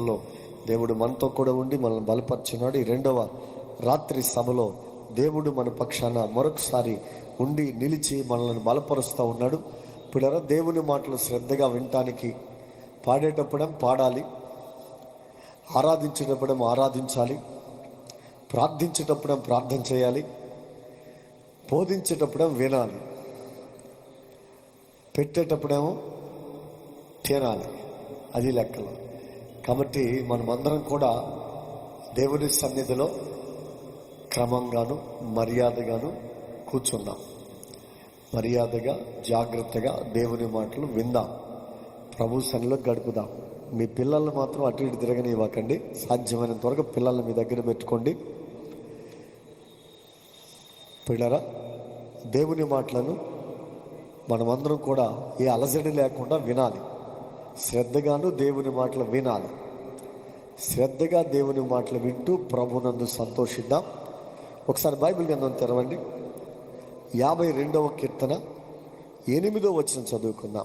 లో దేవుడు మనతో కూడా ఉండి మనల్ని బలపరుచున్నాడు ఈ రెండవ రాత్రి సభలో దేవుడు మన పక్షాన మరొకసారి ఉండి నిలిచి మనల్ని బలపరుస్తూ ఉన్నాడు. పిల్లరా దేవుని మాటలు శ్రద్ధగా వినటానికి పాడేటప్పుడే పాడాలి? ఆరాధించేటప్పుడే ఆరాధించాలి? ప్రార్థించేటప్పుడే ప్రార్థన చేయాలి? బోధించేటప్పుడే వినాలి? పెట్టేటప్పుడేమో తినాలి. అది లెక్కలో. కాబట్టి మనమందరం కూడా దేవుని సన్నిధిలో క్రమంగాను మర్యాదగాను కూర్చున్నాం మర్యాదగా జాగ్రత్తగా దేవుని మాటలు విందాం. ప్రభు సన్నిలో గడుపుదాం. మీ పిల్లల్ని మాత్రం అటు ఇటు తిరగనివ్వకండి. సాధ్యమైనంత వరకు పిల్లల్ని మీ దగ్గర పెట్టుకోండి. పిల్లరా దేవుని మాటలను మనమందరం కూడా ఏ అలజడి లేకుండా వినాలి. శ్రద్ధగాను దేవుని మాటలు వినాలి. శ్రద్ధగా దేవుని మాటలు వింటూ ప్రభునందు సంతోషిద్దాం. ఒకసారి బైబిల్ గ్రంథం తెరవండి. యాభై రెండవ కీర్తన ఎనిమిదో వచ్చిన చదువుకుందాం.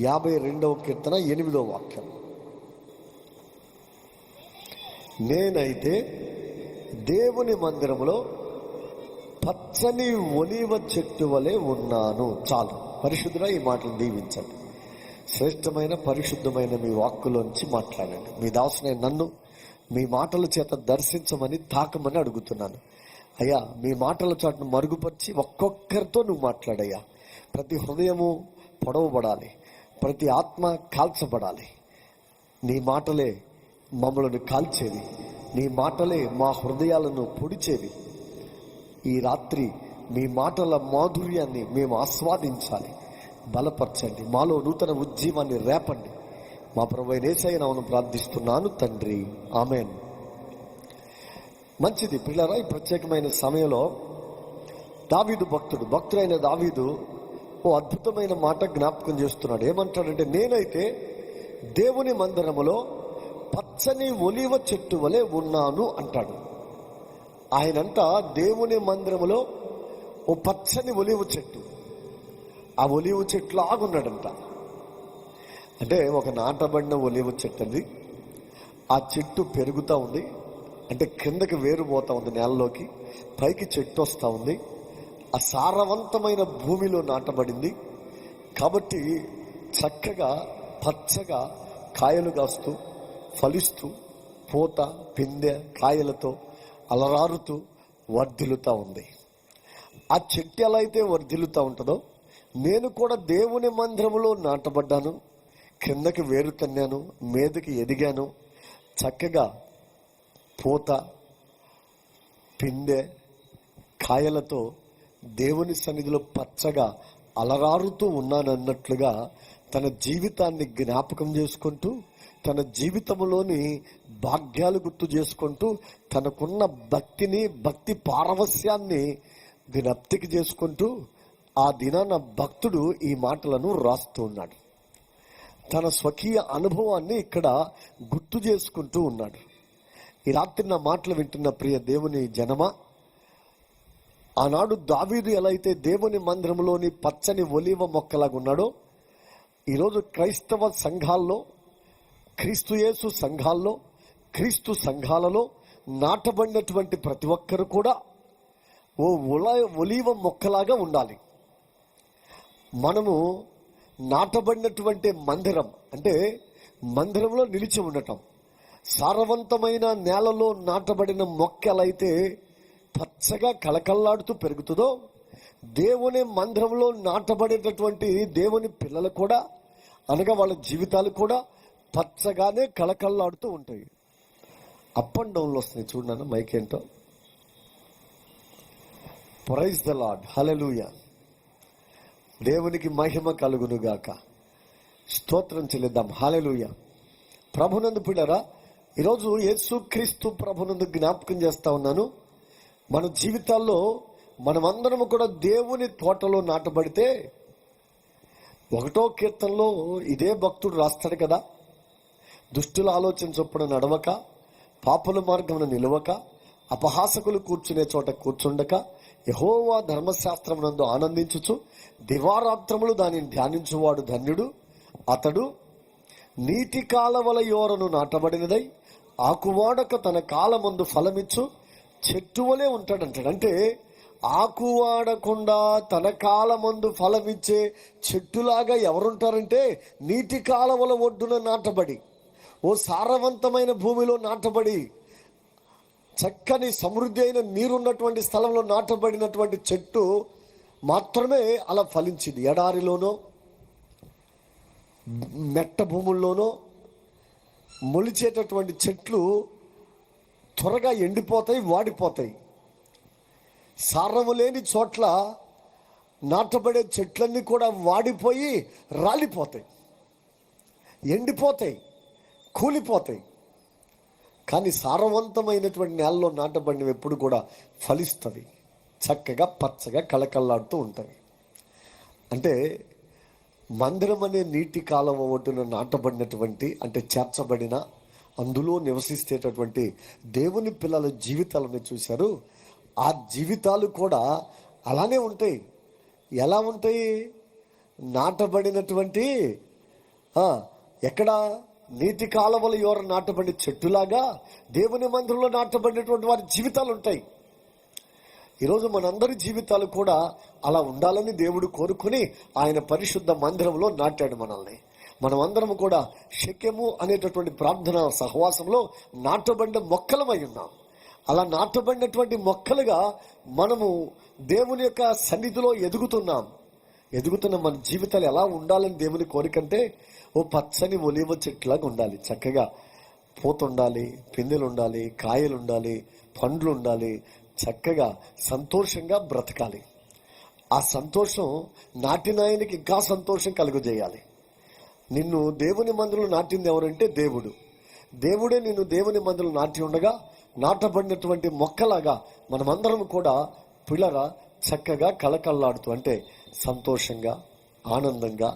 యాభై రెండవ కీర్తన ఎనిమిదో వాక్యం. నేనైతే దేవుని మందిరంలో పచ్చని ఒలివ చెట్టు వలె ఉన్నాను. చాలు పరిశుద్ధుగా ఈ మాటలు దీవించండి. శ్రేష్టమైన పరిశుద్ధమైన మీ వాక్కులోంచి మాట్లాడండి. మీ దాసునే నన్ను మీ మాటల చేత దర్శించమని తాకమని అడుగుతున్నాను. అయ్యా మీ మాటల చాటును మరుగుపరిచి ఒక్కొక్కరితో నువ్వు మాట్లాడయ్యా. ప్రతి హృదయము పొడవబడాలి. ప్రతి ఆత్మ కాల్చబడాలి. నీ మాటలే మమ్మలను కాల్చేది నీ మాటలే మా హృదయాలను పొడిచేవి. ఈ రాత్రి మీ మాటల మాధుర్యాన్ని మేము ఆస్వాదించాలి. బలపరచండి. మాలో నూతన ఉద్యమాన్ని రేపండి. మా ప్రభు నేసైనవను ప్రార్థిస్తున్నాను తండ్రి. ఆమెన్. మంచిది. పిల్లరా ఈ ప్రత్యేకమైన సమయంలో దావీదు భక్తుడు భక్తుడైన దావీదు ఓ అద్భుతమైన మాట జ్ఞాపకం చేస్తున్నాడు. ఏమంటాడంటే నేనైతే దేవుని మందిరములో పచ్చని ఒలివ చెట్టు వలె ఉన్నాను అంటాడు. ఆయనంట దేవుని మందిరములో ఓ పచ్చని ఒలివ చెట్టు. ఆ ఒలివ చెట్లు ఆగున్నాడంట అంటే ఒక నాటబడిన ఒలివ చెట్టు అది ఆ చెట్టు పెరుగుతూ ఉంది. అంటే కిందకి వేరు పోతూ ఉంది నేలలోకి. పైకి చెట్టు వస్తూ ఉంది. ఆ సారవంతమైన భూమిలో నాటబడింది. కాబట్టి చక్కగా పచ్చగా కాయలు కాస్తూ ఫలిస్తూ పూత పిందె కాయలతో అలరారుతూ వర్ధిల్లుతూ ఉంది. ఆ చెట్టు ఎలా అయితే వర్ధిల్లుతూ ఉంటుందో నేను కూడా దేవుని మందిరములో నాటబడ్డాను. కిందకి వేరు తన్నాను మీదకి ఎదిగాను. చక్కగా పూత పిందె కాయలతో దేవుని సన్నిధిలో పచ్చగా అలరారుతూ ఉన్నానన్నట్లుగా తన జీవితాన్ని జ్ఞాపకం చేసుకుంటూ తన జీవితంలోని భాగ్యాలు గుర్తు చేసుకుంటూ తనకున్న భక్తిని భక్తి పారవస్యాన్ని జ్ఞప్తికి చేసుకుంటూ ఆ దినాన భక్తుడు ఈ మాటలను రాస్తూ ఉన్నాడు. తన స్వకీయ అనుభవాన్ని ఇక్కడ గుర్తు చేసుకుంటూ ఉన్నాడు. ఈ రాత్రి నా మాటలు వింటున్న ప్రియ దేవుని జనమా ఆనాడు దావీదు ఎలా అయితే దేవుని మందిరంలోని పచ్చని ఒలివ మొక్కలాగా ఉన్నాడో ఈరోజు క్రైస్తవ సంఘాల్లో క్రీస్తుయేసు సంఘాల్లో క్రీస్తు సంఘాలలో నాటబడినటువంటి ప్రతి ఒక్కరు కూడా ఓ ఉల ఒలీవ మొక్కలాగా ఉండాలి. మనము నాటబడినటువంటి మందిరం అంటే మందిరంలో నిలిచి ఉండటం. సారవంతమైన నేలలో నాటబడిన మొక్కలైతే పచ్చగా కళకళలాడుతూ పెరుగుతుందో దేవుని మందిరంలో నాటబడేటటువంటి దేవుని పిల్లలు కూడా అనగా వాళ్ళ జీవితాలు కూడా పచ్చగానే కళకళలాడుతూ ఉంటాయి. అప్ అండ్ డౌన్లు వస్తున్నాయి. చూడండి మైక్ ఏంటో? ప్రైజ్ ద లాడ్ హలెలూయ దేవునికి మహిమ కలుగునుగాక. స్తోత్రం చెల్లిద్దాం. హాలెలుయ ప్రభునందు పిల్లరా ఈరోజు యేసు క్రీస్తు ప్రభునందు జ్ఞాపకం చేస్తా ఉన్నాను. మన జీవితాల్లో మనమందరం కూడా దేవుని తోటలో నాటబడితే ఒకటో కీర్తనలో ఇదే భక్తుడు రాస్తాడు కదా. దుష్టుల ఆలోచన చొప్పున నడవక పాపుల మార్గమున నిలవక అపహాసకులు కూర్చునే చోట కూర్చుండక యహోవా ధర్మశాస్త్రమునందు ఆనందించుచు దివారాత్రములు దానిని ధ్యానించువాడు ధన్యుడు. అతడు నీటి కాలవల యోరను నాటబడినదై ఆకువాడక తన కాలమందు ఫలమిచ్చు చెట్టు వలె ఉంటాడంటాడు. అంటే ఆకువాడకుండా తన కాలమందు ఫలమిచ్చే చెట్టులాగా ఎవరుంటారంటే నీటి కాలవల ఒడ్డున నాటబడి ఓ సారవంతమైన భూమిలో నాటబడి చక్కని సమృద్ధి అయిన నీరున్నటువంటి స్థలంలో నాటబడినటువంటి చెట్టు మాత్రమే అలా ఫలించింది. ఎడారిలోనో మెట్ట భూముల్లోనో మొలిచేటటువంటి చెట్లు త్వరగా ఎండిపోతాయి వాడిపోతాయి. సారము లేని చోట్ల నాటబడే చెట్లన్నీ కూడా వాడిపోయి రాలిపోతాయి. ఎండిపోతాయి కూలిపోతాయి. కానీ సారవంతమైనటువంటి నేలలో నాటబడినవి ఎప్పుడు కూడా ఫలిస్తుంది చక్కగా పచ్చగా కళకళలాడుతూ ఉంటాయి. అంటే మందిరం అనే నీటి కాలం ఒడ్డున నాటబడినటువంటి అంటే చేర్చబడిన అందులో నివసిస్తేటటువంటి దేవుని పిల్లల జీవితాలను చూశారు. ఆ జీవితాలు కూడా అలానే ఉంటాయి. ఎలా ఉంటాయి? నాటబడినటువంటి ఎక్కడా ఎక్కడ? నీటి కాలవల ఎవరు నాటబడి చెట్టులాగా దేవుని మందిరంలో నాటబడినటువంటి వారి జీవితాలు ఉంటాయి ఈరోజు మనందరి జీవితాలు కూడా అలా ఉండాలని దేవుడు కోరుకుని ఆయన పరిశుద్ధ మందిరంలో నాటాడు మనల్ని. మనమందరం కూడా శక్యము అనేటటువంటి ప్రార్థన సహవాసంలో నాటబడిన మొక్కలమై ఉన్నాం. అలా నాటబడినటువంటి మొక్కలుగా మనము దేవుని యొక్క సన్నిధిలో ఎదుగుతున్నాం. ఎదుగుతున్న మన జీవితాలు ఎలా ఉండాలని దేవుని కోరికంటే ఓ పచ్చని ఒలివ చెట్లాగా ఉండాలి. చక్కగా పూత ఉండాలి పిందెలు ఉండాలి కాయలు ఉండాలి పండ్లు ఉండాలి చక్కగా సంతోషంగా బ్రతకాలి. ఆ సంతోషం నాటినాయనికి ఇంకా సంతోషం కలుగజేయాలి. నిన్ను దేవుని మందులు నాటింది ఎవరంటే దేవుడు. దేవుడే నిన్ను దేవుని మందులు నాటి ఉండగా నాటబడినటువంటి మొక్కలాగా మనమందరం కూడా పిల్లర చక్కగా కళకళలాడుతూ అంటే సంతోషంగా ఆనందంగా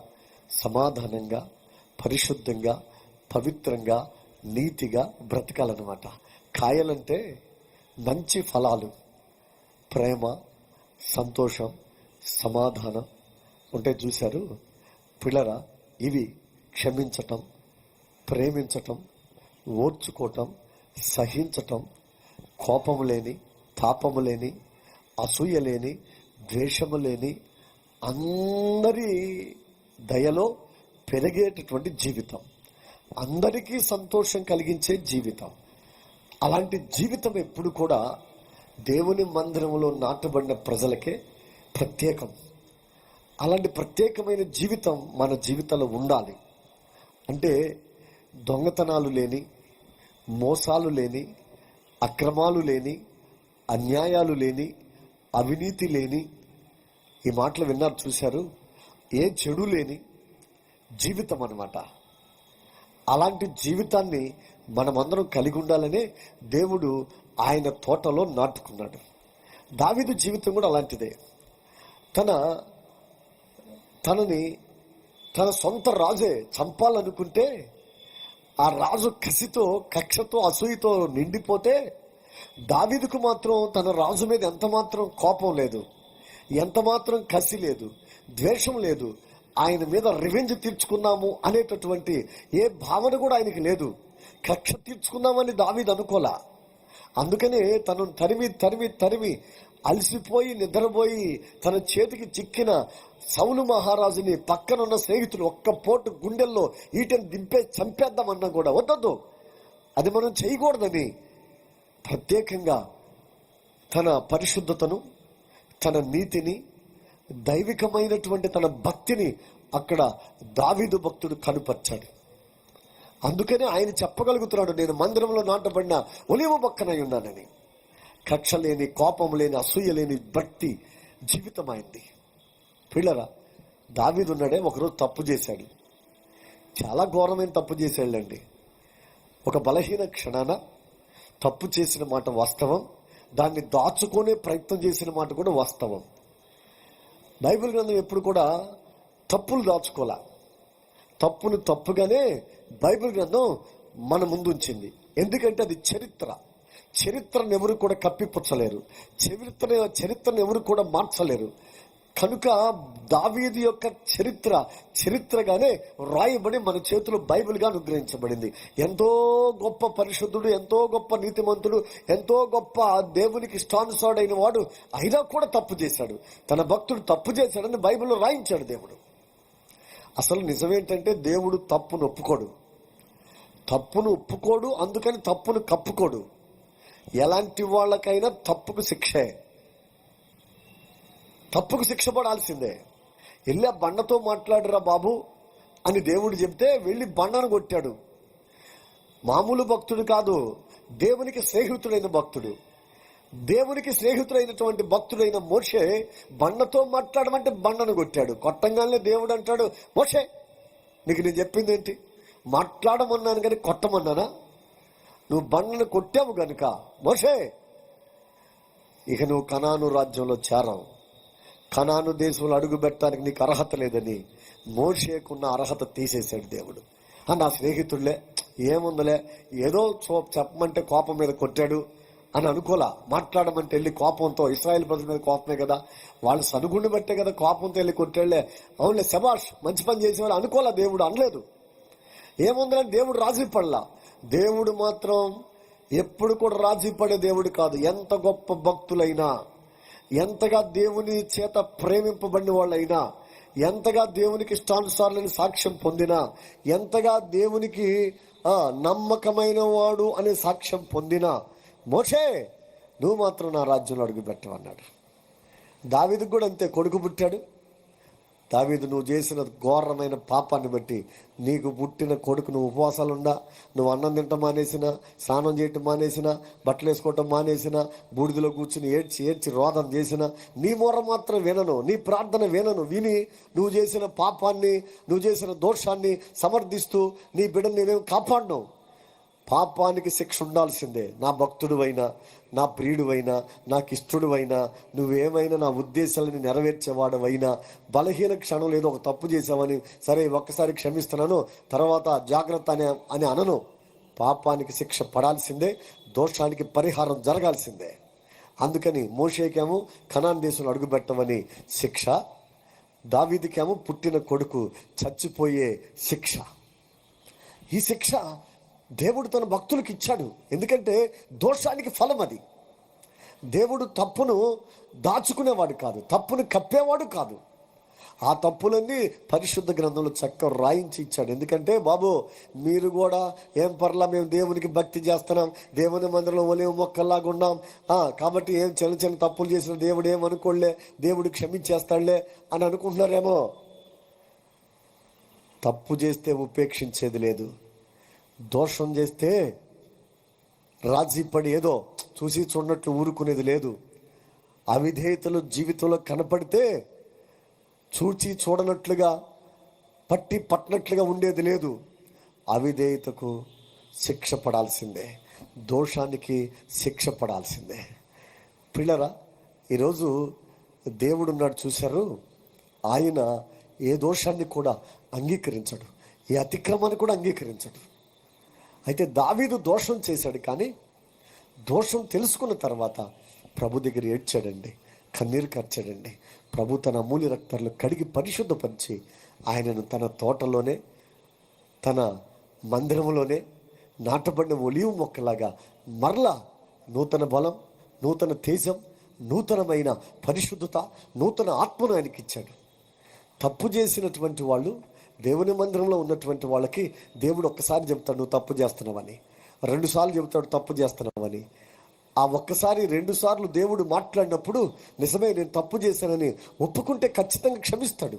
సమాధానంగా పరిశుద్ధంగా పవిత్రంగా నీతిగా బ్రతకాలన్నమాట. కాయలంటే మంచి ఫలాలు. ప్రేమ సంతోషం సమాధానం ఉంటే చూశారు. పిల్లర ఇవి క్షమించటం ప్రేమించటం ఓర్చుకోవటం సహించటం కోపము లేని తాపము లేని అసూయ లేని ద్వేషము లేని అందరి దయలో పెరిగేటటువంటి జీవితం. అందరికీ సంతోషం కలిగించే జీవితం. అలాంటి జీవితం ఎప్పుడు కూడా దేవుని మందిరంలో నాటబడిన ప్రజలకే ప్రత్యేకం. అలాంటి ప్రత్యేకమైన జీవితం మన జీవితంలో ఉండాలి. అంటే దొంగతనాలు లేని మోసాలు లేని అక్రమాలు లేని అన్యాయాలు లేని అవినీతి లేని ఈ మాటలు విన్నారు చూశారు. ఏ చెడు లేని జీవితం అనమాట అలాంటి జీవితాన్ని మనమందరం కలిగి ఉండాలనే దేవుడు ఆయన తోటలో నాటుకున్నాడు. దావిదు జీవితం కూడా అలాంటిదే. తన తనని తన సొంత రాజే చంపాలనుకుంటే ఆ రాజు కసితో కక్షతో అసూయతో నిండిపోతే దావిదుకు మాత్రం తన రాజు మీద ఎంత మాత్రం కోపం లేదు ఎంత మాత్రం కసి లేదు ద్వేషం లేదు ఆయన మీద రివెంజ్ తీర్చుకున్నాము అనేటటువంటి ఏ భావన కూడా ఆయనకి లేదు. కక్ష తీర్చుకున్నామని దావీది అనుకోలా. అందుకనే తను తరిమి తరిమి తరిమి అలసిపోయి నిద్రపోయి తన చేతికి చిక్కిన సౌలు మహారాజుని పక్కనున్న స్నేహితులు ఒక్క పోటు గుండెల్లో ఈటని దింపే చంపేద్దామన్నా కూడా వద్దొద్దు. అది మనం చేయకూడదని. ప్రత్యేకంగా తన పరిశుద్ధతను తన నీతిని దైవికమైనటువంటి తన భక్తిని అక్కడ దావీదు భక్తుడు కనుపరిచాడు. అందుకనే ఆయన చెప్పగలుగుతున్నాడు నేను మందిరంలో నాటబడిన ఒలివ పక్కనై ఉన్నానని. కక్ష లేని కోపం లేని అసూయ లేని భక్తి జీవితం అయింది పిల్లరా దావీదు ఉన్నాడే ఒకరోజు తప్పు చేశాడు. చాలా ఘోరమైన తప్పు చేశాడండి ఒక బలహీన క్షణాన తప్పు చేసిన మాట వాస్తవం దాన్ని దాచుకునే ప్రయత్నం చేసిన మాట కూడా వాస్తవం. బైబిల్ గ్రంథం ఎప్పుడు కూడా తప్పులు దాచుకోలే. తప్పులు తప్పుగానే బైబిల్ గ్రంథం మన ముందుంచింది ఎందుకంటే అది చరిత్ర. చరిత్రను ఎవరు కూడా కప్పిపుచ్చలేరు. చరిత్ర చరిత్రను ఎవరు కూడా మార్చలేరు. కనుక దావీదు యొక్క చరిత్ర చరిత్రగానే రాయబడి మన చేతిలో బైబిల్గా అనుగ్రహించబడింది. ఎంతో గొప్ప పరిశుద్ధుడు ఎంతో గొప్ప నీతిమంతుడు ఎంతో గొప్ప దేవునికి ఇష్టానుసాడైన వాడు అయినా కూడా తప్పు చేశాడు. తన భక్తుడు తప్పు చేశాడని బైబిల్లో రాయించాడు దేవుడు. అసలు నిజమేంటంటే దేవుడు తప్పును ఒప్పుకోడు. తప్పును ఒప్పుకోడు అందుకని తప్పును కప్పుకోడు. ఎలాంటి వాళ్ళకైనా తప్పుకు శిక్షే. తప్పుకు శిక్ష పడాల్సిందే. వెళ్ళి ఆ బండతో మాట్లాడరా బాబు అని దేవుడు చెప్తే వెళ్ళి బండను కొట్టాడు. మామూలు భక్తుడు కాదు దేవునికి స్నేహితుడైన భక్తుడు. దేవునికి స్నేహితుడైనటువంటి భక్తుడైన మోషే బండతో మాట్లాడమంటే బండను కొట్టాడు. కొట్టంగానే దేవుడు అంటాడు మోషే నీకు నేను చెప్పింది ఏంటి? మాట్లాడమన్నాను కానీ కొట్టమన్నానా? నువ్వు బండను కొట్టావు గనుక మోషే ఇక నువ్వు కనాను రాజ్యంలో చేరావు. కనాను దేశంలో అడుగుపెట్టడానికి నీకు అర్హత లేదని మోషేకున్న అర్హత తీసేశాడు దేవుడు. అని నా స్నేహితుడులే ఏముందలే ఏదో చో చెప్పమంటే కోపం మీద కొట్టాడు అని అనుకోలా. మాట్లాడమంటే వెళ్ళి కోపంతో ఇస్రాయల్ ప్రజల మీద కోపమే కదా వాళ్ళు సనుగుండు బట్టే కదా కోపంతో వెళ్ళి కొట్టాడులే. అవునులే శబాష్ మంచి పని చేసేవాళ్ళు అనుకోలా దేవుడు అనలేదు. ఏముందని దేవుడు రాజీ పడలా. దేవుడు మాత్రం ఎప్పుడు కూడా రాజీ పడే దేవుడు కాదు. ఎంత గొప్ప భక్తులైనా ఎంతగా దేవుని చేత ప్రేమింపబడిన వాళ్ళైనా ఎంతగా దేవునికి ఇష్టానుసారులని సాక్ష్యం పొందినా ఎంతగా దేవునికి నమ్మకమైన వాడు అనే సాక్ష్యం పొందినా మోషే నువ్వు మాత్రం నా రాజ్యంలో అడుగు పెట్టవన్నాడు కూడా అంతే కొడుకు పుట్టాడు. దావీదు నువ్వు చేసిన ఘోరమైన పాపాన్ని బట్టి నీకు పుట్టిన కొడుకు నువ్వు ఉపవాసాలుండా నువ్వు అన్నం తింటం మానేసిన స్నానం చేయటం మానేసిన బట్టలు వేసుకోవటం మానేసిన బూడిదలో కూర్చుని ఏడ్చి ఏడ్చి రోదం చేసిన నీ మూర మాత్రం వినను నీ ప్రార్థన వినను. విని నువ్వు చేసిన పాపాన్ని నువ్వు చేసిన దోషాన్ని సమర్థిస్తూ నీ బిడ్డను నేనేం కాపాడినావు పాపానికి శిక్ష ఉండాల్సిందే. నా భక్తుడువైనా నా ప్రియుడువైనా నాకు ఇష్టడువైనా నువ్వేమైనా నా ఉద్దేశాలను నెరవేర్చేవాడవైనా బలహీన క్షణం లేదో ఒక తప్పు చేసావని సరే ఒక్కసారి క్షమిస్తున్నాను తర్వాత జాగ్రత్త అని అని అనను. పాపానికి శిక్ష పడాల్సిందే దోషానికి పరిహారం జరగాల్సిందే. అందుకని మోషేకేమో కనాన్ దేశంలో అడుగుపెట్టమని శిక్ష దావీదికేమో పుట్టిన కొడుకు చచ్చిపోయే శిక్ష. ఈ శిక్ష దేవుడు తన భక్తులకు ఇచ్చాడు. ఎందుకంటే దోషానికి ఫలం అది. దేవుడు తప్పును దాచుకునేవాడు కాదు. తప్పును కప్పేవాడు కాదు. ఆ తప్పులన్నీ పరిశుద్ధ గ్రంథంలో చక్క రాయించి ఇచ్చాడు. ఎందుకంటే బాబు మీరు కూడా ఏం పర్లా మేము దేవునికి భక్తి చేస్తున్నాం. దేవుని మందిరంలో ఒలేవు మొక్కల్లాగా ఉన్నాం. కాబట్టి ఏం చిన్న చిన్న తప్పులు చేసిన దేవుడు ఏమనుకోలే దేవుడు క్షమించేస్తాడులే అని అనుకుంటున్నారేమో. తప్పు చేస్తే ఉపేక్షించేది లేదు. దోషం చేస్తే రాజీ పడి ఏదో చూసి చూడనట్లు ఊరుకునేది లేదు. అవిధేయతలు జీవితంలో కనపడితే చూచి చూడనట్లుగా పట్టి పట్టినట్లుగా ఉండేది లేదు. అవిధేయతకు శిక్ష పడాల్సిందే. దోషానికి శిక్ష పడాల్సిందే. పిల్లరా ఈరోజు దేవుడు ఉన్నాడు చూశారు ఆయన ఏ దోషాన్ని కూడా అంగీకరించడు ఏ అతిక్రమాన్ని కూడా అంగీకరించడు. అయితే దావీదు దోషం చేశాడు కానీ దోషం తెలుసుకున్న తర్వాత ప్రభు దగ్గర ఏడ్చాడండి కన్నీరు కార్చాడండి. ప్రభు తన అమూల్య రక్తాలు కడిగి పరిశుద్ధపరిచి ఆయనను తన తోటలోనే తన మందిరంలోనే నాటబడిన ఒలివు మొక్కలాగా మరలా నూతన బలం నూతన తేజం నూతనమైన పరిశుద్ధత నూతన ఆత్మను ఆయనకి ఇచ్చాడు తప్పు చేసినటువంటి వాళ్ళు దేవుని మందిరంలో ఉన్నటువంటి వాళ్ళకి దేవుడు ఒక్కసారి చెప్తాడు నువ్వు తప్పు చేస్తున్నావని. రెండు సార్లు చెబుతాడు తప్పు చేస్తున్నావని. ఆ ఒక్కసారి రెండుసార్లు దేవుడు మాట్లాడినప్పుడు నిజమే నేను తప్పు చేశానని ఒప్పుకుంటే ఖచ్చితంగా క్షమిస్తాడు.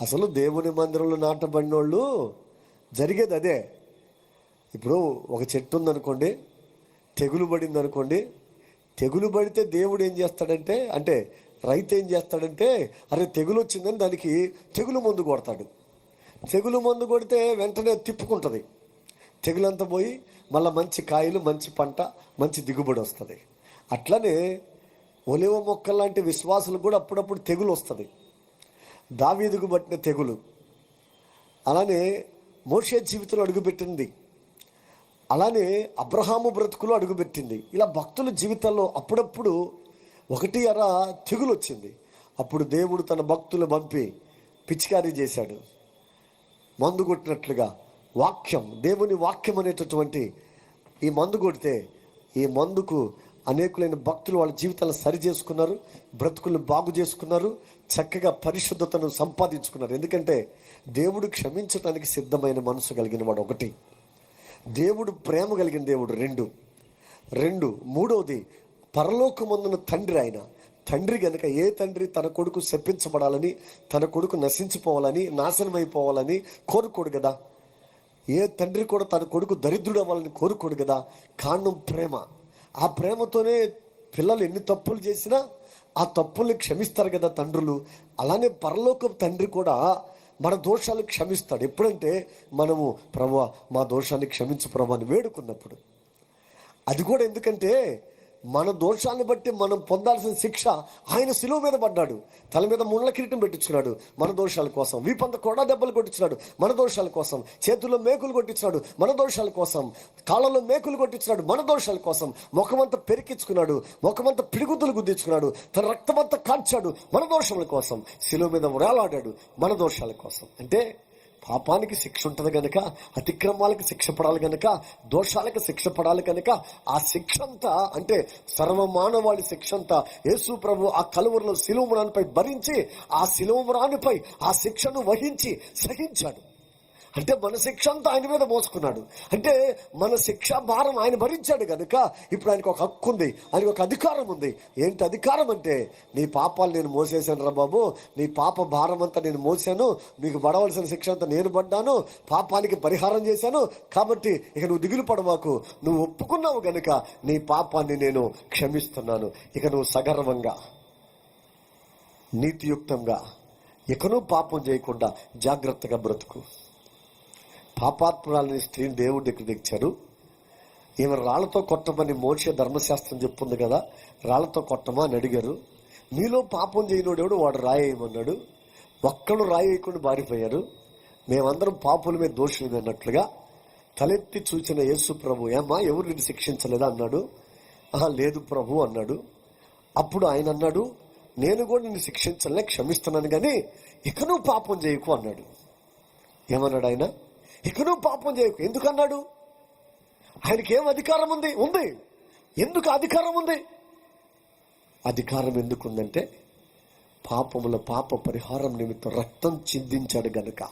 అసలు దేవుని మందిరంలో నాటబడిన వాళ్ళు జరిగేది అదే. ఇప్పుడు ఒక చెట్టు ఉందనుకోండి తెగులు పడింది అనుకోండి తెగులు పడితే దేవుడు ఏం చేస్తాడంటే అంటే రైతు ఏం చేస్తాడంటే అరే తెగులు వచ్చిందని దానికి తెగులు మందు కొడతాడు. తెగులు మందు కొడితే వెంటనే తిప్పుకుంటుంది. తెగులంతా పోయి మళ్ళీ మంచి కాయలు మంచి పంట మంచి దిగుబడి వస్తుంది. అట్లనే ఒలివ మొక్కలు లాంటి విశ్వాసులు కూడా అప్పుడప్పుడు తెగులు వస్తుంది. దావీదుకు పట్టిన తెగులు. అలానే మోషే జీవితంలో అడుగుపెట్టింది. అలానే అబ్రహాము బ్రతుకులో అడుగుపెట్టింది. ఇలా భక్తుల జీవితంలో అప్పుడప్పుడు ఒకటి అర తెగులు వచ్చింది అప్పుడు దేవుడు తన భక్తులు పంపి పిచికారీ చేశాడు. మందు కొట్టినట్లుగా వాక్యం దేవుని వాక్యం అనేటటువంటి ఈ మందు కొడితే ఈ మందుకు అనేకులైన భక్తులు వాళ్ళ జీవితాలను సరి చేసుకున్నారు బ్రతుకులు బాగు చేసుకున్నారు చక్కగా పరిశుద్ధతను సంపాదించుకున్నారు. ఎందుకంటే దేవుడు క్షమించడానికి సిద్ధమైన మనసు కలిగిన వాడు ఒకటి. దేవుడు ప్రేమ కలిగిన దేవుడు రెండు. రెండు మూడవది పరలోకమందున తండ్రి ఆయన. తండ్రి గనక ఏ తండ్రి తన కొడుకు శప్పించబడాలని తన కొడుకు నశించిపోవాలని నాశనమైపోవాలని కోరుకోడు కదా ఏ తండ్రి కూడా తన కొడుకు దరిద్రుడు అవ్వాలని కోరుకోడు కదా కారణం ప్రేమ. ఆ ప్రేమతోనే పిల్లలు ఎన్ని తప్పులు చేసినా ఆ తప్పుల్ని క్షమిస్తారు కదా తండ్రులు. అలానే పరలోక తండ్రి కూడా మన దోషాలు క్షమిస్తాడు. ఎప్పుడంటే మనము ప్రభు మా దోషాన్ని క్షమించు ప్రభు అని వేడుకున్నప్పుడు. అది కూడా ఎందుకంటే మన దోషాన్ని బట్టి మనం పొందాల్సిన శిక్ష ఆయన శిలువ మీద పడ్డాడు. తల మీద ముళ్ళ కిరీటం పెట్టించుకున్నాడు మన దోషాల కోసం. వీపంత కూడా దెబ్బలు కొట్టించినాడు మన దోషాల కోసం. చేతుల్లో మేకులు కొట్టించినాడు మన దోషాల కోసం. కాళ్ళలో మేకులు కొట్టించినాడు మన దోషాల కోసం. ముఖమంతా పెరికించుకున్నాడు. ముఖమంతా పిడిగుద్దులు గుద్దించుకున్నాడు. తన రక్తమంతా కాల్చాడు మన దోషాల కోసం. శిలువ మీద వ్రాలాడాడు మన దోషాల కోసం. అంటే పాపానికి శిక్ష ఉంటుంది కనుక అతిక్రమాలకు శిక్ష పడాలి కనుక దోషాలకు శిక్ష పడాలి కనుక ఆ శిక్ష అంతా అంటే సర్వమానవాళి శిక్ష అంతా యేసు ప్రభు ఆ కలువరిలో శిలువమురానిపై భరించి ఆ శిలువమురానిపై ఆ శిక్షను వహించి సహించాడు. అంటే మన శిక్ష అంతా ఆయన మీద మోసుకున్నాడు. అంటే మన శిక్ష భారం ఆయన భరించాడు కనుక ఇప్పుడు ఆయనకు ఒక హక్కు ఉంది ఆయనకు ఒక అధికారం ఉంది. ఏంటి అధికారం అంటే నీ పాపాలు నేను మోసేసాను రా బాబు నీ పాప భారం అంతా నేను మోసాను మీకు పడవలసిన శిక్ష అంతా నేను పడ్డాను పాపానికి పరిహారం చేశాను కాబట్టి ఇక నువ్వు దిగులు పడవాకు నువ్వు ఒప్పుకున్నావు గనుక నీ పాపాన్ని నేను క్షమిస్తున్నాను. ఇక నువ్వు సగర్వంగా నీతియుక్తంగా ఇకనూ పాపం చేయకుండా జాగ్రత్తగా బ్రతుకు. పాపాత్మురాలని స్త్రీని దేవుడు ఇక్కడ తెచ్చారు ఈమె రాళ్ళతో కొట్టమని మోక్ష ధర్మశాస్త్రం చెప్పుంది కదా రాళ్ళతో కొట్టమా అని అడిగారు. మీలో పాపం చేయనోడెవడు వాడు రాయేయమన్నాడు. ఒక్కడు రాయేయకుండా బారిపోయారు మేమందరం పాపుల మీద దోషులు అన్నట్లుగా తలెత్తి చూచిన యేసు ప్రభు ఏమా ఎవరు నేను శిక్షించలేదా? అన్నాడు. ఆహా లేదు ప్రభు అన్నాడు. అప్పుడు ఆయన అన్నాడు నేను కూడా నిన్ను శిక్షించలే క్షమిస్తున్నాను కానీ ఇక నువ్వు పాపం చేయకు అన్నాడు. ఏమన్నాడు ఆయన? ఇక నువ్వు పాపం చేయకు. ఎందుకన్నాడు? ఆయనకి ఏం అధికారం ఉంది? ఉంది. ఎందుకు అధికారం ఉంది? అధికారం ఎందుకుందంటే పాపముల పాప పరిహారం నిమిత్తం రక్తం చిందించాడు గనక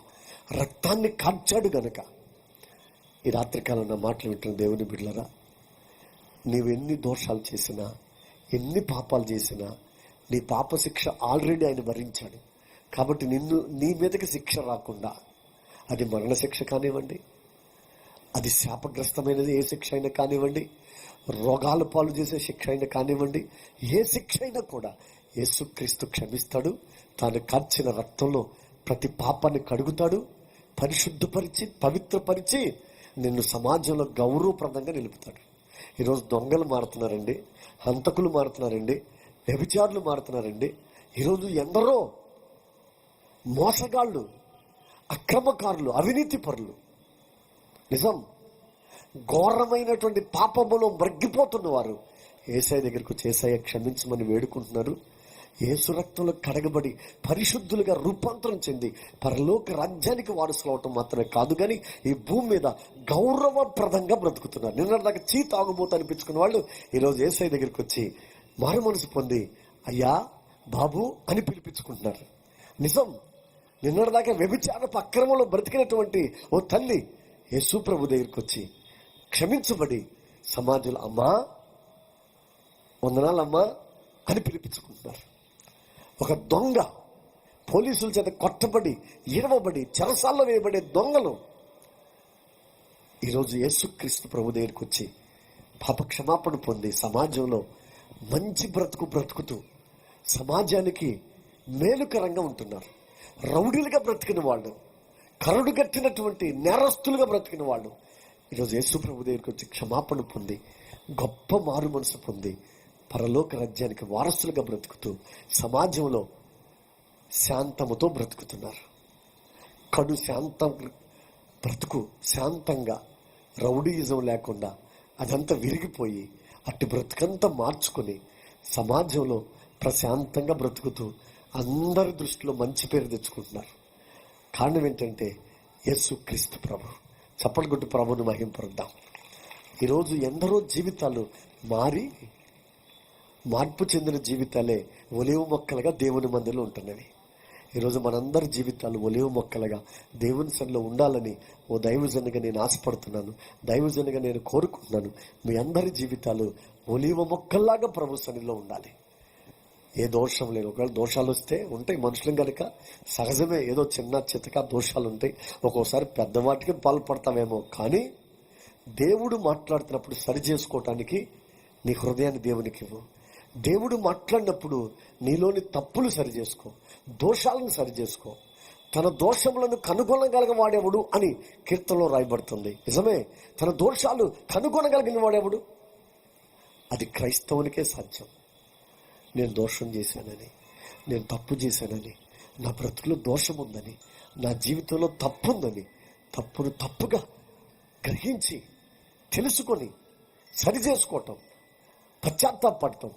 రక్తాన్ని కార్చాడు గనక. ఈ రాత్రికాలం నా మాటలు వింటున్న దేవుని బిడ్డలరా నీవు ఎన్ని దోషాలు చేసినా ఎన్ని పాపాలు చేసినా నీ పాప శిక్ష ఆల్రెడీ ఆయన భరించాడు. కాబట్టి నిన్ను నీ మీదకి శిక్ష రాకుండా అది మరణ శిక్ష కానివ్వండి అది శాపగ్రస్తమైనది ఏ శిక్ష అయినా కానివ్వండి రోగాల పాలు చేసే శిక్ష అయినా కానివ్వండి ఏ శిక్ష అయినా కూడా యేసుక్రీస్తు క్షమిస్తాడు తాను కార్చిన రక్తంలో ప్రతి పాపాన్ని కడుగుతాడు పరిశుద్ధపరిచి పవిత్రపరిచి నిన్ను సమాజంలో గౌరవప్రదంగా నిలుపుతాడు. ఈరోజు దొంగలు మారుతున్నారండి హంతకులు మారుతున్నారండి వ్యభిచారులు మారుతున్నారండి. ఈరోజు ఎందరో మోసగాళ్ళు అక్రమకారులు అవినీతి పరులు నిజం. ఘోరమైనటువంటి పాపములో మగ్గిపోతున్నవారు ఏసఐ దగ్గరకు చేసాయ క్షమించమని వేడుకుంటున్నారు. ఏసు రక్తంలో కడగబడి పరిశుద్ధులుగా రూపాంతరం చెంది పరలోక రాజ్యానికి వారసులు అవటం మాత్రమే కాదు కానీ ఈ భూమి మీద గౌరవప్రదంగా బ్రతుకుతున్నారు. నిన్న దాకా చీ తాగుబోతు అనిపించుకున్న వాళ్ళు ఈరోజు ఏసఐ దగ్గరికి వచ్చి మారు మనసు పొంది అయ్యా బాబు అని పిలిపించుకుంటున్నారు. నిజం. నిన్నటిదాకా వ్యభిచారపు అక్రమంలో బ్రతికినటువంటి ఓ తల్లి యేసుప్రభు దగ్గరికి వచ్చి క్షమించబడి సమాజంలో అమ్మా వందనాలమ్మా అని పిలిపించుకుంటున్నారు. ఒక దొంగ పోలీసుల చేత కొట్టబడి ఇరవబడి చెరసాల్లో వేయబడే దొంగలు ఈరోజు యేసుక్రీస్తు ప్రభు దగ్గరికి వచ్చి పాప క్షమాపణ పొంది సమాజంలో మంచి బ్రతుకు బ్రతుకుతూ సమాజానికి మేలుకరంగా ఉంటున్నారు. రౌడీలుగా బ్రతికిన వాళ్ళు కరుడు కట్టినటువంటి నేరస్తులుగా బ్రతికిన వాళ్ళు ఈరోజు యేసుప్రభు దగ్గరికి వచ్చి క్షమాపణ పొంది గొప్ప మారు మనసు పొంది పరలోక రాజ్యానికి వారసులుగా బ్రతుకుతూ సమాజంలో శాంతముతో బ్రతుకుతున్నారు. కడు శాంతం బ్రతుకు శాంతంగా రౌడీయిజం లేకుండా అదంతా విరిగిపోయి అట్టి బ్రతుకంతా మార్చుకొని సమాజంలో ప్రశాంతంగా బ్రతుకుతూ అందరి దృష్టిలో మంచి పేరు తెచ్చుకుంటున్నారు. కారణం ఏంటంటే యేసు క్రీస్తు ప్రభు. చప్పటి కొట్టు ప్రభుని మహింపరుద్దాం ఈరోజు ఎందరో జీవితాలు మారి మార్పు చెందిన జీవితాలే ఒలివ మొక్కలుగా దేవుని మందిలో ఉంటున్నవి. ఈరోజు మనందరి జీవితాలు ఒలివ మొక్కలుగా దేవుని సన్నిలో ఉండాలని ఓ దైవజనుగా నేను ఆశపడుతున్నాను. దైవజనుగా నేను కోరుకుంటున్నాను. మీ అందరి జీవితాలు ఒలివ మొక్కల్లాగా ప్రభు సన్నిలో ఉండాలి. ఏ దోషం లేదు. ఒకవేళ దోషాలు వస్తే ఉంటాయి మనుషులు కనుక సహజమే ఏదో చిన్న చితక దోషాలు ఉంటాయి ఒక్కోసారి పెద్దవాటికి పాల్పడతామేమో కానీ దేవుడు మాట్లాడుతున్నప్పుడు సరి చేసుకోవటానికి నీ హృదయాన్ని దేవునికి ఇవ్వు. దేవుడు మాట్లాడినప్పుడు నీలోని తప్పులు సరి చేసుకో. దోషాలను సరి చేసుకో. తన దోషములను కనుగొనగలిగిన వాడేవుడు అని కీర్తనలో రాయబడుతుంది. నిజమే? తన దోషాలు కనుగొనగలిగిన వాడేవుడు? అది క్రైస్తవునికే సాధ్యం. నేను దోషం చేశానని నేను తప్పు చేశానని నా బ్రతుకులో దోషం ఉందని నా జీవితంలో తప్పు ఉందని తప్పును తప్పుగా గ్రహించి తెలుసుకొని సరి చేసుకోవటం పశ్చాత్తాపడటం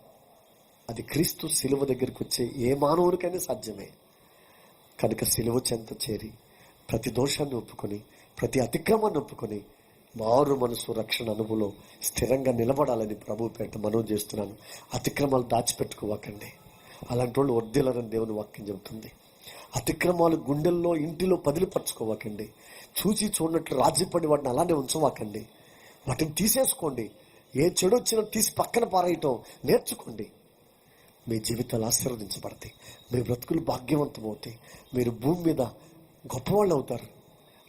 అది క్రీస్తు శిలువ దగ్గరికి వచ్చే ఏ మానవునికైనా సాధ్యమే. కనుక శిలువ చెంత చేరి ప్రతి దోషాన్ని ఒప్పుకొని ప్రతి అతిక్రమాన్ని ఒప్పుకొని మారు మనసు రక్షణ అనుభవంలో స్థిరంగా నిలబడాలని ప్రభు పేట మనవి చేస్తున్నాను. అతిక్రమాలు దాచిపెట్టుకోవాకండి. అలాంటి వాళ్ళు వర్ధిల్లారని దేవుని వాక్యం చెబుతుంది. అతిక్రమాలు గుండెల్లో ఇంటిలో పదిలిపరచుకోవాకండి. చూసి చూడనట్లు రాజీపడి వాటిని అలానే ఉంచవాకండి. వాటిని తీసేసుకోండి. ఏ చెడు వచ్చినా తీసి పక్కన పారేయటం నేర్చుకోండి. మీ జీవితాలు ఆశీర్వదించబడతాయి. మీ బ్రతుకులు భాగ్యవంతమవుతాయి. మీరు భూమి మీద గొప్పవాళ్ళు అవుతారు.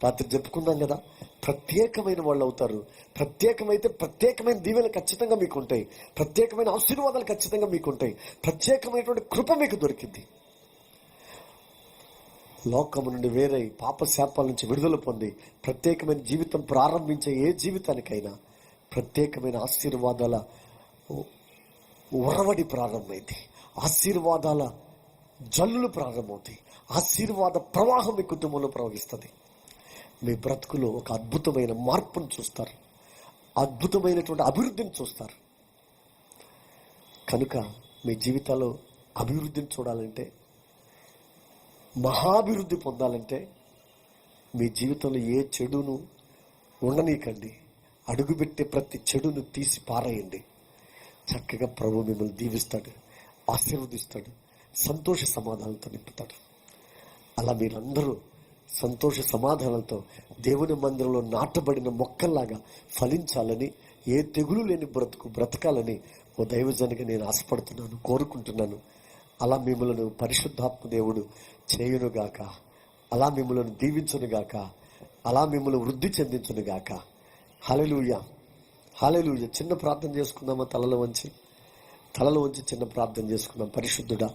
రాత్రి చెప్పుకున్నాం కదా. ప్రత్యేకమైన వాళ్ళు అవుతారు. ప్రత్యేకమైతే ప్రత్యేకమైన దీవెనలు ఖచ్చితంగా మీకు ఉంటాయి ప్రత్యేకమైన ఆశీర్వాదాలు ఖచ్చితంగా మీకు ఉంటాయి ప్రత్యేకమైనటువంటి కృప మీకు దొరికింది. లోకము నుండి వేరై పాప శాపాల నుంచి విడుదల పొంది ప్రత్యేకమైన జీవితం ప్రారంభించే ఏ జీవితానికైనా ప్రత్యేకమైన ఆశీర్వాదాల ఉరవడి ప్రారంభమైంది. ఆశీర్వాదాల జల్లులు ప్రారంభమవుతాయి. ఆశీర్వాద ప్రవాహం మీ కుటుంబంలో ప్రవహిస్తుంది. మీ బ్రతుకులో ఒక అద్భుతమైన మార్పును చూస్తారు. అద్భుతమైనటువంటి అభివృద్ధిని చూస్తారు. కనుక మీ జీవితాల్లో అభివృద్ధిని చూడాలంటే మహాభివృద్ధి పొందాలంటే మీ జీవితంలో ఏ చెడును ఉండనీకండి అడుగుపెట్టే ప్రతి చెడును తీసి పారేయండి. చక్కగా ప్రభు మిమ్మల్ని దీవిస్తాడు ఆశీర్వదిస్తాడు సంతోష సమాధానంతో నింపుతాడు. అలా మీరందరూ సంతోష సమాధానాలతో దేవుని మందిరంలో నాటబడిన మొక్కల్లాగా ఫలించాలని ఏ తెగులు లేని బ్రతుకు బ్రతకాలని ఓ దైవజనగా నేను ఆశపడుతున్నాను కోరుకుంటున్నాను. అలా మిమ్మలను పరిశుద్ధాత్మ దేవుడు చేయునుగాక అలా మిమ్మలను దీవించునుగాక అలా మిమ్మల్ని వృద్ధి చెందించునుగాక. హలెలూయ హలెలూయ చిన్న ప్రార్థన చేసుకుందామా తలలో వంచి? తలలో వంచి చిన్న ప్రార్థన చేసుకుందాం. పరిశుద్ధుడా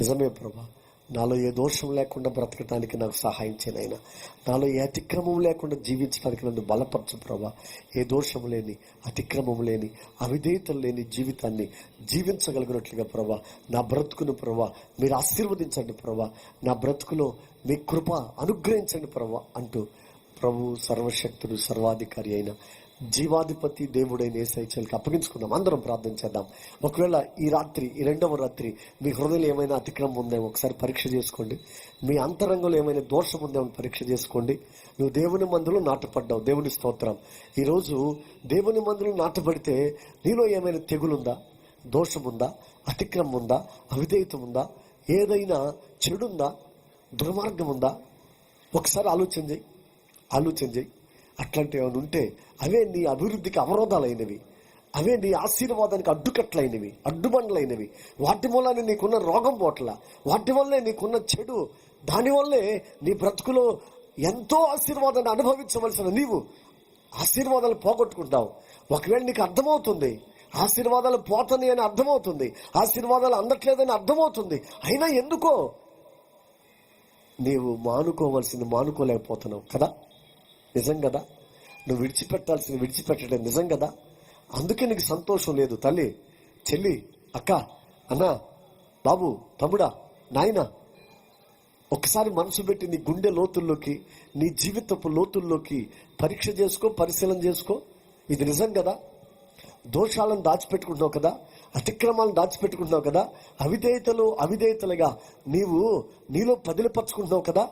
నిజమే ప్రభా. నాలో ఏ దోషం లేకుండా బ్రతకటానికి నాకు సహాయం చేయనైనా నాలో ఏ అతిక్రమం లేకుండా జీవించడానికి నన్ను బలపరచు ప్రభా. ఏ దోషం లేని అతిక్రమం లేని అవిధేయతలు లేని జీవితాన్ని జీవించగలిగినట్లుగా ప్రభా. నా బ్రతుకును ప్రభా మీరు ఆశీర్వదించండి ప్రభా. నా బ్రతుకులో మీ కృప అనుగ్రహించండి ప్రభా అంటూ ప్రభు సర్వశక్తుడు సర్వాధికారి అయిన జీవాధిపతి దేవుడైన ఏసైచల్కి అప్పగించుకుందాం. అందరం ప్రార్థన చేద్దాం. ఒకవేళ ఈ రాత్రి ఈ రెండవ రాత్రి మీ హృదయంలో ఏమైనా అతిక్రమం ఉందేమో ఒకసారి పరీక్ష చేసుకోండి. మీ అంతరంగంలో ఏమైనా దోషం ఉందేమో పరీక్ష చేసుకోండి. నువ్వు దేవుని మందులో నాటపడ్డావు. దేవుని స్తోత్రం. ఈరోజు దేవుని మందులు నాటపడితే నీలో ఏమైనా తెగులుందా? దోషం ఉందా అతిక్రమం ఉందా అవిధేయత ఉందా ఏదైనా చెడుందా? దుర్మార్గం ఉందా ఒకసారి ఆలోచన చేయి. ఆలోచన చేయి. అట్లాంటివి ఏమైనా ఉంటే అవే నీ అభివృద్ధికి అవరోధాలైనవి. అవే నీ ఆశీర్వాదానికి అడ్డుకట్లైనవి అడ్డుబండ్లైనవి. వాటి వల్లనే నీకున్న రోగం పోట్ల. వాటి వల్లే నీకున్న చెడు. దానివల్లే నీ బ్రతుకులో ఎంతో ఆశీర్వాదాన్ని అనుభవించవలసిన నీవు ఆశీర్వాదాలు పోగొట్టుకుంటావు ఒకవేళ నీకు అర్థమవుతుంది ఆశీర్వాదాలు పోతని అని అర్థమవుతుంది ఆశీర్వాదాలు అందట్లేదని అర్థమవుతుంది అయినా ఎందుకో నీవు మానుకోవలసింది మానుకోలేకపోతున్నావు కదా? నిజం కదా? నువ్వు విడిచిపెట్టాల్సిన విడిచిపెట్టడం నిజం కదా? అందుకే నీకు సంతోషం లేదు తల్లి. చెల్లి అక్క అన్న బాబు తమ్ముడా నాయనా. ఒకసారి మనసు పెట్టి నీ గుండె లోతుల్లోకి నీ జీవితపు లోతుల్లోకి పరీక్ష చేసుకో పరిశీలన చేసుకో. ఇది నిజం కదా? దోషాలను దాచిపెట్టుకుంటున్నావు కదా? అతిక్రమాలను దాచిపెట్టుకుంటున్నావు కదా? అవిధేయతలు అవిధేయతలుగా నీవు నీలో పదిలిపరచుకుంటున్నావు కదా?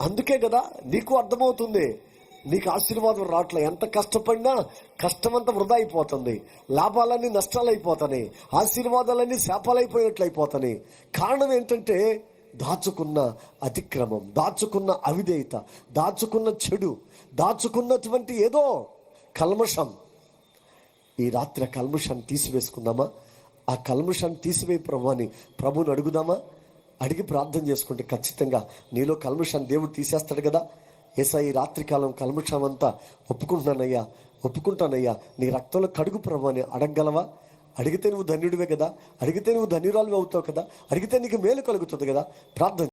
అందుకే కదా నీకు అర్థమవుతుంది. నీకు ఆశీర్వాదం రావట్లే. ఎంత కష్టపడినా కష్టమంతా వృధా అయిపోతుంది. లాభాలన్నీ నష్టాలు అయిపోతాయి ఆశీర్వాదాలన్నీ శాపాలైపోయినట్లు అయిపోతాయి కారణం ఏంటంటే దాచుకున్న అతిక్రమం దాచుకున్న అవిధేయత దాచుకున్న చెడు దాచుకున్నటువంటి ఏదో కల్మషం. ఈ రాత్రి ఆ కల్మషాన్ని తీసివేసుకుందామా? ఆ కల్మషాన్ని తీసివేయి ప్రభు అని ప్రభుని అడుగుదామా? అడిగి ప్రార్థన చేసుకుంటే ఖచ్చితంగా నీలో కల్ముషాన్ని దేవుడు తీసేస్తాడు కదా. ఏసా ఈ రాత్రికాలం కల్ముషం అంతా ఒప్పుకుంటున్నానయ్యా ఒప్పుకుంటానయ్యా. నీ రక్తంలో కడుగు ప్రభు అని అడగగలవా? అడిగితే నువ్వు ధన్యుడివే కదా అడిగితే నువ్వు ధన్యురాలు అవుతావు కదా అడిగితే నీకు మేలు కలుగుతుంది కదా. ప్రార్థన